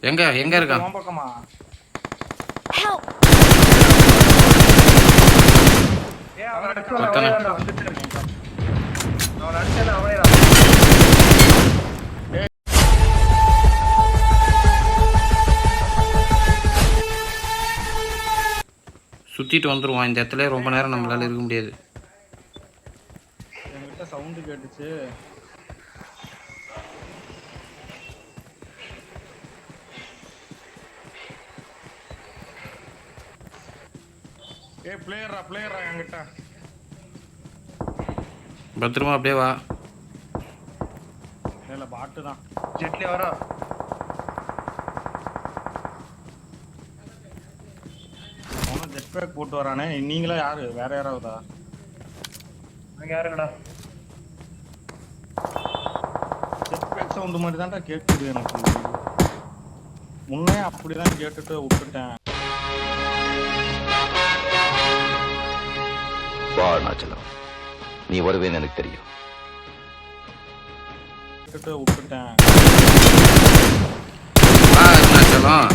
எங்க எங்க இருக்கான். பக்கமா சுத்திட்டு வந்துருவான். இந்த இடத்துல ரொம்ப நேரம் நம்மளால இருக்க முடியாது. சவுண்டு கேட்டுச்சு. ஏய் பிளேயரா பிளேயரா என்கிட்ட. பத்திரமா அப்படியே வா. இல்ல பாட்டு தான். ஜெட்லி வரான் அவனும் ஜெட் பேக் போட்டு வரானே. நீங்களா யாரு? வேற யாராவதா? அங்க யாரு இல்லடா? ஜெட் பேக் சவுண்டு மாதிரி தான்டா கேட்குது எனக்கு. முன்னே அப்படிதான் கேட்டுட்டு விட்டுட்டேன். அருணாச்சலம் நீ வருவேன்னு எனக்கு தெரியும் அருணாச்சலம்.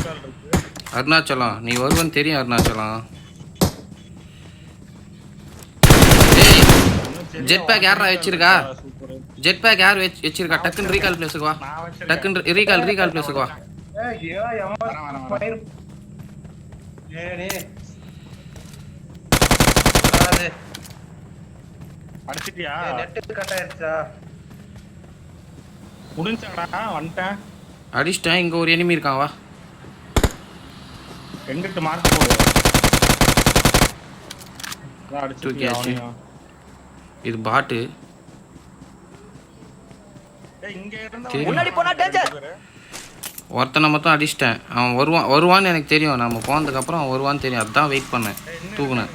அருணாச்சலம் நீ வருவன்னு தெரியும் அருணாச்சலம் pack யார்றா வாங்கிட்டு வச்சிருக்கா? ஜெட் பேக் யார் வச்சு வச்சிருக்கா டக்குன்னு ரீகால் பிளேஸுக்கு வா. டக்குன்னு ரீகால் ரீகால் பிளேஸுக்கு வா ஏய் ஏன் எம்மா வரேன், வரேன், வரேன். பயிர் ஏய் நீ வராது அடிச்சிட்டியா? நெட் கட் ஆயிருச்சா? முடிஞ்சாடா வந்துட்டேன். அடிச்சிட்டேன் இங்க ஒரு எனிமி இருக்கான் வா. எங்கிட்டு மார்க் போடு. அடிச்சிட்டியா. இது பாட்டு. ஏய், இங்க இருந்தா சரி. முன்னாடி போனா டேஞ்சர் ஒருத்தனை மட்டும் அடிச்சிட்டேன். அவன் வருவான் வருவான்னு எனக்கு தெரியும். நம்ம போனதுக்கப்புறம் அவன் வருவான்னு தெரியும். அதான் வெயிட் பண்ணேன். தூக்குனேன்.